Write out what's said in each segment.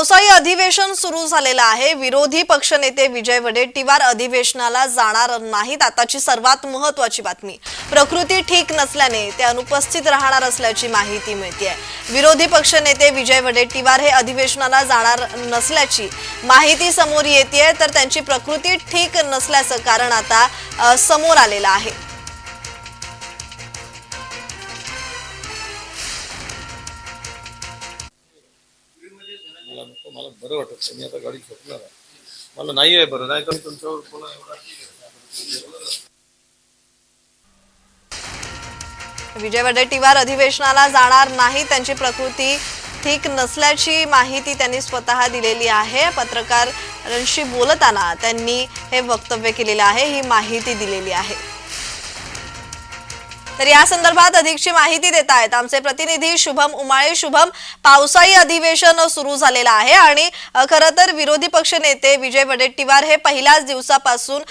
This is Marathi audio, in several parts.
पावसाळी अधिवेशन सुरू झालेलं आहे. विरोधी पक्षनेते विजय वडेट्टीवार अधिवेशनाला जाणार नाहीत आताची सर्वात महत्वाची बातमी. प्रकृती ठीक नसल्याने ते अनुपस्थित राहणार असल्याची माहिती मिळते विरोधी पक्षनेते विजय वडेट्टीवार हे अधिवेशनाला जाणार नसल्याची माहिती समोर येते तर त्यांची प्रकृती ठीक नसल्याचं कारण आता समोर आलेलं आहे. मला नको मला बरं वाटत नाही. मी आता गाडी झोपणार आहे. मला नाही आहे बरं नाही तर मी तुमच्यावर कोणा एवढा विजय वडेट्टीवार अधिवेशनाला जाणार नाही त्यांची प्रकृती ठीक नसल्याची माहिती त्यांनी स्वतः दिलेली आहे. पत्रकारांशी बोलताना त्यांनी हे वक्तव्य केलेलं आहे ही माहिती दिलेली आहे. तर या संदर्भात अधिकची माहिती देत आहेत आमचे प्रतिनिधी शुभम उमाळे. शुभम पावसाळी अधिवेशन सुरू झालेलं आहे आणि खरं तर विरोधी पक्ष नेते विजय वडेट्टीवार हे पहिल्याच दिवसापासून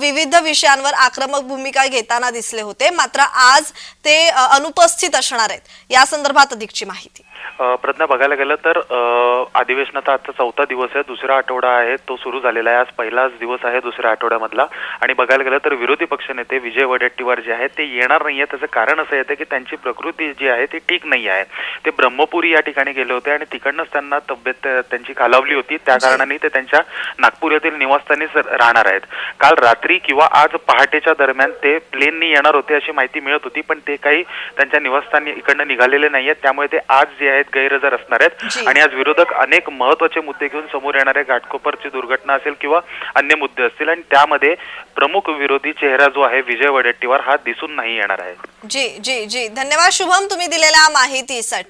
विविध विषयांवर आक्रमक भूमिका घेताना दिसले होते. मात्र आज ते अनुपस्थित असणार आहेत. या संदर्भात अधिकची माहिती. प्रज्ञा बघायला गेलं तर अधिवेशनाचा आजचा चौथा दिवस आहे. दुसरा आठवडा आहे. तो सुरू झालेला आहे. आज पहिलाच दिवस आहे दुसऱ्या आठवड्यामधला. आणि बघायला गेलं तर विरोधी पक्षनेते विजय वडेट्टीवार जे आहेत ते येणार नाही आहेत त्याचं कारण असं येतं की त्यांची प्रकृती जी आहे ती ठीक नाही आहे. ते ब्रह्मपुरी या ठिकाणी गेले होते आणि तिकडनंच त्यांना तब्येत त्यांची खालावली होती. त्या कारणाने ते त्यांच्या नागपूर येथील निवासस्थानीच राहणार आहेत. काल रात्री किंवा आज पहाटेच्या दरम्यान ते प्लेननी येणार होते अशी माहिती मिळत होती पण ते काही त्यांच्या निवासस्थानी इकडनं निघालेले नाहीयेत. त्यामुळे ते आज जे आहेत गैरहजर असणार. आहेत. आणि आज विरोधक अनेक महत्त्वाचे मुद्दे घेऊन समोर येणार घाटकोपरची दुर्घटना असेल किंवा अन्य मुद्दे असतील आणि त्यामध्ये प्रमुख विरोधी चेहरा जो आहे विजय वडेट्टीवार हा दिसून नाही येणार आहे. जी जी जी. धन्यवाद शुभम तुम्ही दिलेल्या माहितीसाठी.